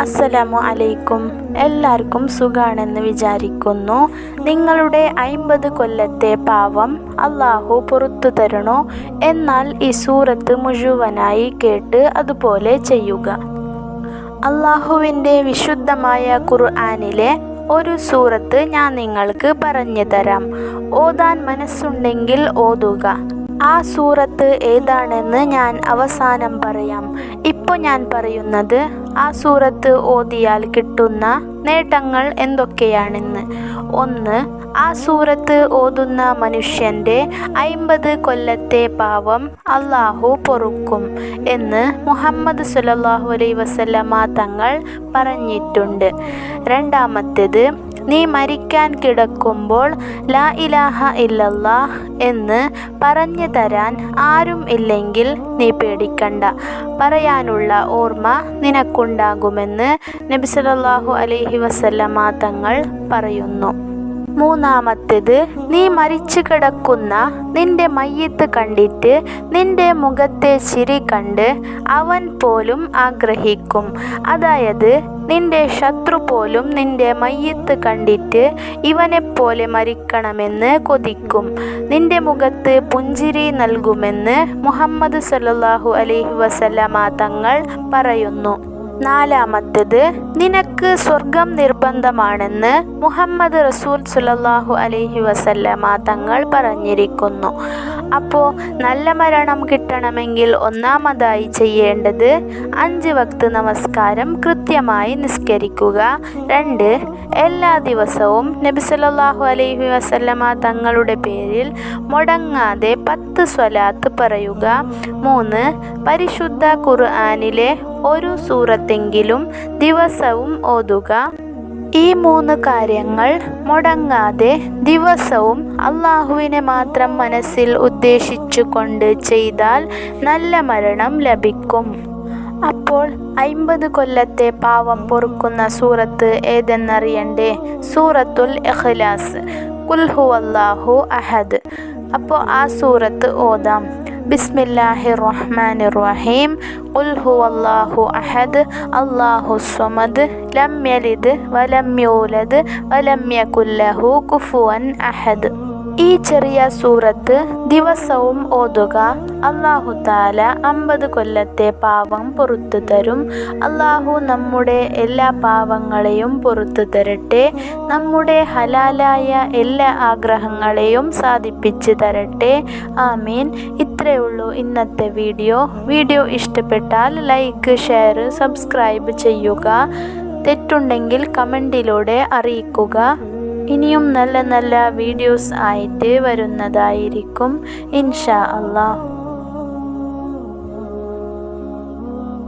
അസ്സലാമു അലൈക്കും. എല്ലാവർക്കും സുഖാണെന്ന് വിചാരിക്കുന്നു. നിങ്ങളുടെ അയിമ്പത് കൊല്ലത്തെ പാവം അള്ളാഹു പുറത്തു തരണോ? എന്നാൽ ഈ സൂറത്ത് മുഴുവനായി കേട്ട് അതുപോലെ ചെയ്യുക. അള്ളാഹുവിന്റെ വിശുദ്ധമായ ഖുർആനിലെ ഒരു സൂറത്ത് ഞാൻ നിങ്ങൾക്ക് പറഞ്ഞു തരാം. ഓതാൻ മനസ്സുണ്ടെങ്കിൽ ഓതുക. ആ സൂറത്ത് ഏതാണെന്ന് ഞാൻ അവസാനം പറയാം. ഇപ്പോൾ ഞാൻ പറയുന്നത് ആ സൂറത്ത് ഓതിയാൽ കിട്ടുന്ന നേട്ടങ്ങൾ എന്തൊക്കെയാണെന്ന്. ഒന്ന് ആ സൂറത്ത് ഓതുന്ന മനുഷ്യന്റെ അയിമ്പത് കൊല്ലത്തെ പാവം അള്ളാഹു പൊറുക്കും എന്ന് മുഹമ്മദ് സുലല്ലാഹു അലൈ വസല്ലമ തങ്ങൾ പറഞ്ഞിട്ടുണ്ട്. രണ്ടാമത്തേത് നീ മരിക്കാൻ കിടക്കുമ്പോൾ ലാ ഇലാഹ ഇല്ലല്ലാ എന്ന് പറഞ്ഞു തരാൻ ആരും ഇല്ലെങ്കിൽ നീ പേടിക്കണ്ട. പറയാനുള്ള ഓർമ്മ നിനക്കുണ്ടാകുമെന്ന് നബി സല്ലല്ലാഹു അലൈഹി വസല്ലമ തങ്ങൾ പറയുന്നു. മൂന്നാമത്തേത് നീ മരിച്ചു കിടക്കുന്ന നിന്റെ മയ്യത്ത് കണ്ടിട്ട് നിന്റെ മുഖത്തെ ചിരി കണ്ട് അവൻ പോലും ആഗ്രഹിക്കും. അതായത് നിന്റെ ശത്രു പോലും നിന്റെ മയ്യത്ത് കണ്ടിട്ട് ഇവനെപ്പോലെ മരിക്കണമെന്ന് കൊതിക്കും. നിന്റെ മുഖത്ത് പുഞ്ചിരി നൽകുമെന്ന് മുഹമ്മദ് സല്ലാഹു അലൈഹി വസല്ലമ തങ്ങൾ പറയുന്നു. നാലാമത്തേത് നിനക്ക് സ്വർഗം നിർബന്ധമാണെന്ന് മുഹമ്മദ് റസൂൽ സുലല്ലാഹു അലൈഹി വസല്ലമ തങ്ങൾ പറഞ്ഞിരിക്കുന്നു. അപ്പോൾ നല്ല മരണം കിട്ടണമെങ്കിൽ ഒന്നാമതായി ചെയ്യേണ്ടത് അഞ്ച് വക്ത് നമസ്കാരം കൃത്യമായി നിസ്കരിക്കുക. രണ്ട് എല്ലാ ദിവസവും നബി സല്ലല്ലാഹു അലൈഹി വസല്ലമ തങ്ങളുടെ പേരിൽ മുടങ്ങാതെ പത്ത് സ്വലാത്ത് പറയുക. മൂന്ന് പരിശുദ്ധ ഖുർആനിലെ ഒരു സൂറത്തെങ്കിലും ദിവസവും ഓതുക. ഈ മൂന്ന് കാര്യങ്ങൾ മുടങ്ങാതെ ദിവസവും അള്ളാഹുവിനെ മാത്രം മനസ്സിൽ ഉദ്ദേശിച്ചുകൊണ്ട് ചെയ്താൽ നല്ല മരണം ലഭിക്കും. അപ്പോൾ അയിമ്പത് കൊല്ലത്തെ പാവം പൊറുക്കുന്ന സൂറത്ത് ഏതെന്നറിയണ്ടേ? സൂറത്തുൽ ഇഖ്ലാസ്. കുൽഹു അല്ലാഹു അഹദ്. അപ്പോൾ ആ സൂറത്ത് ഓതാം. ബിസ്മില്ലാഹി റഹ്മാൻ റഹീം ഖുൽ ഹുവല്ലാഹു അഹദ്. അള്ളാഹു സ്വമദ്. ലം യലിദ്. വലം യൂലദ്. വലം യകുല്ലഹു കുഫുവൻ അഹദ്. ഈ ചെറിയ സൂറത്ത് ദിവസവും ഓതുക. അള്ളാഹുതാല അമ്പത് കൊല്ലത്തെ പാവം പുറത്തു തരും. അള്ളാഹു നമ്മുടെ എല്ലാ പാവങ്ങളെയും പുറത്തു തരട്ടെ. നമ്മുടെ ഹലാലായ എല്ലാ ആഗ്രഹങ്ങളെയും സാധിപ്പിച്ച് തരട്ടെ. ആമീൻ. ഇത്രയേ ഉള്ളൂ ഇന്നത്തെ വീഡിയോ. വീഡിയോ ഇഷ്ടപ്പെട്ടാൽ ലൈക്ക് ഷെയർ സബ്സ്ക്രൈബ് ചെയ്യുക. തെറ്റുണ്ടെങ്കിൽ കമന്റിലൂടെ അറിയിക്കുക. ഇനിയും നല്ല നല്ല വീഡിയോസ് ആയിട്ട് വരുന്നതായിരിക്കും. ഇൻഷാ അള്ളാഹ്